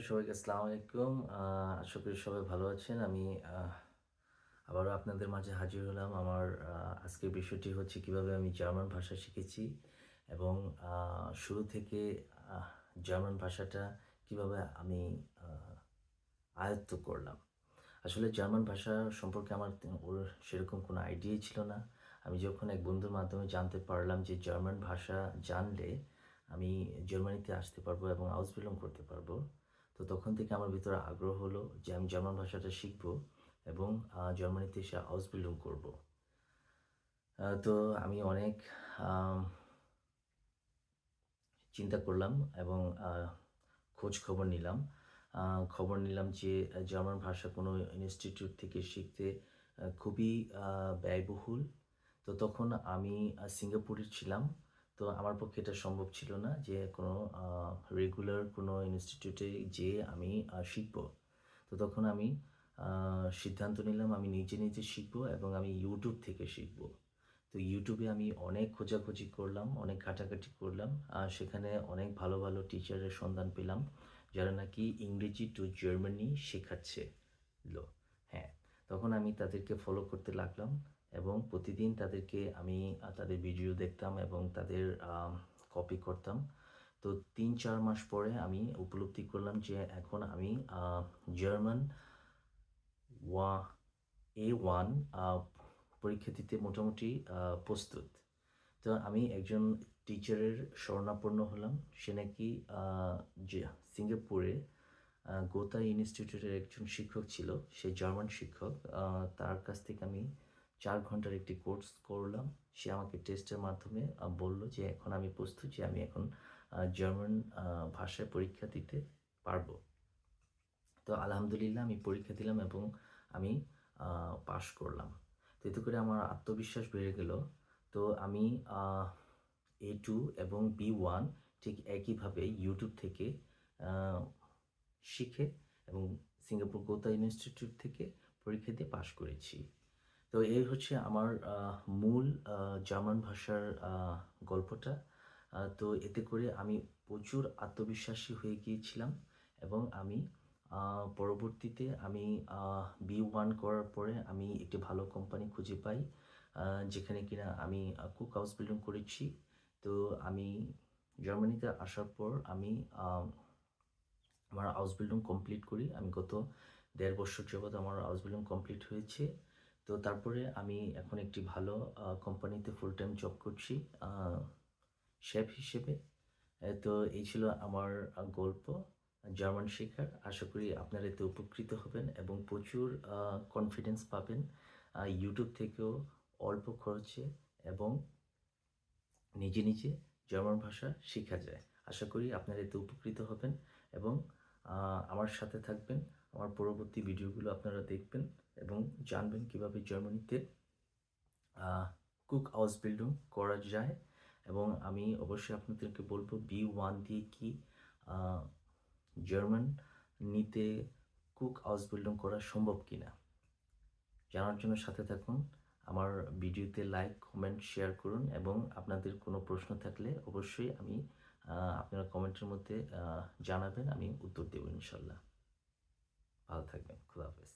সবাইকে আসসালামু আলাইকুম। আশা করি সবাই ভালো আছেন। আমি আবারও আপনাদের মাঝে হাজির হলাম আমার আজকের বিষয়টি হচ্ছে কীভাবে আমি জার্মান ভাষা শিখেছি এবং শুরু থেকে জার্মান ভাষাটা কীভাবে আমি আয়ত্ত করলাম। আসলে জার্মান ভাষা সম্পর্কে আমার ওর সেরকম কোনো আইডিয়াই ছিল না। আমি যখন এক বন্ধুর মাধ্যমে জানতে পারলাম যে জার্মান ভাষা জানলে আমি জার্মানিতে আসতে পারব এবং বিলং করতে পারব তো তখন থেকে আমার ভিতরে আগ্রহ হলো যে আমি জার্মান ভাষাটা শিখব এবং জার্মানিতে এসে আউস বিলং করব তো আমি অনেক চিন্তা করলাম এবং খোঁজ খবর নিলাম। খবর নিলাম যে জার্মান ভাষা কোনো ইনস্টিটিউট থেকে শিখতে খুবই ব্যয়বহুল। তো তখন আমি সিঙ্গাপুরে ছিলাম। তো আমার পক্ষে এটা সম্ভব ছিল না যে কোনো রেগুলার কোনো ইনস্টিটিউটে যেয়ে আমি শিখব। তো তখন আমি সিদ্ধান্ত নিলাম আমি নিজে নিজে শিখব এবং আমি ইউটিউব থেকে শিখব। তো ইউটিউবে আমি অনেক খোঁজাখুঁজি করলাম, অনেক ঘাটাঘাটি করলাম আর সেখানে অনেক ভালো ভালো টিচারের সন্ধান পেলাম, যারা নাকি ইংরেজি টু জার্মানি শেখাচ্ছে লো। হ্যাঁ তখন আমি তাদেরকে ফলো করতে লাগলাম। এবং প্রতিদিন তাদেরকে আমি তাদের ভিডিও দেখতাম এবং তাদের কপি করতাম। তো তিন, চার মাস পরে আমি উপলব্ধি করলাম যে এখন আমি জার্মান ওয়া এ ওয়ান পরীক্ষা দিতে মোটামুটি প্রস্তুত। তো আমি একজন টিচারের শরণাপন্ন হলাম। সে নাকি যে সিঙ্গাপুরে গোতা ইনস্টিটিউটের একজন শিক্ষক ছিল। সে জার্মান শিক্ষক। তার কাছ থেকে আমি চার ঘণ্টার একটি কোর্স করলাম। সে আমাকে টেস্টের মাধ্যমে বলল যে, এখন আমি প্রস্তুত যে আমি এখন জার্মান ভাষায় পরীক্ষা দিতে পারব। তো আলহামদুলিল্লাহ আমি পরীক্ষা দিলাম এবং আমি পাশ করলাম। তো এতে করে আমার আত্মবিশ্বাস বেড়ে গেল। তো আমি এ টু এবং বি ওয়ান ঠিক একইভাবে ইউটিউব থেকে শিখে এবং সিঙ্গাপুর গোতা ইনস্টিটিউট থেকে পরীক্ষা দিয়ে পাশ করেছি। তো এই হচ্ছে আমার মূল জার্মান ভাষার গল্পটা। তো এতে করে আমি প্রচুর আত্মবিশ্বাসী হয়ে গিয়েছিলাম এবং আমি পরবর্তীতে আমি বি ওয়ান করার পরে আমি একটি ভালো কোম্পানি খুঁজে পাই যেখানে কিনা আমি কুক হাউস বিল্ডিং করেছি। তো আমি জার্মানিতে আসার পর আমি আমার হাউস বিল্ডিং কমপ্লিট করি। আমি গত দেড় বছর যাবৎ আমার হাউস বিল্ডিং কমপ্লিট হয়েছে। তো তারপরে আমি এখন একটি ভালো কোম্পানিতে ফুল টাইম জব করছি শেফ হিসেবে। তো এই ছিল আমার গল্প, জার্মান শেখার। আশা করি আপনারা এতে উপকৃত হবেন এবং প্রচুর কনফিডেন্স পাবেন ইউটিউব থেকেও অল্প খরচে এবং নিজে নিজে জার্মান ভাষা শেখা যায়। আশা করি আপনারা এতে উপকৃত হবেন এবং আমার সাথে থাকবেন। আমার পরবর্তী ভিডিওগুলো আপনারা দেখবেন। এবং জানবেন কীভাবে জার্মানিতে কুক হাউস বিল্ডিং করা যায় এবং আমি অবশ্যই আপনাদেরকে বলব বি ওয়ান দিয়ে কি জার্মান নিতে কুক হাউস বিল্ডিং করা সম্ভব কিনা। জানার জন্য সাথে থাকুন, আমার ভিডিওতে লাইক কমেন্ট শেয়ার করুন এবং আপনাদের কোনো প্রশ্ন থাকলে অবশ্যই আমি আপনারা কমেন্টের মধ্যে জানাবেন, আমি উত্তর দেবো ইনশাল্লাহ। ভালো থাকবেন, খুদা হাফেজ।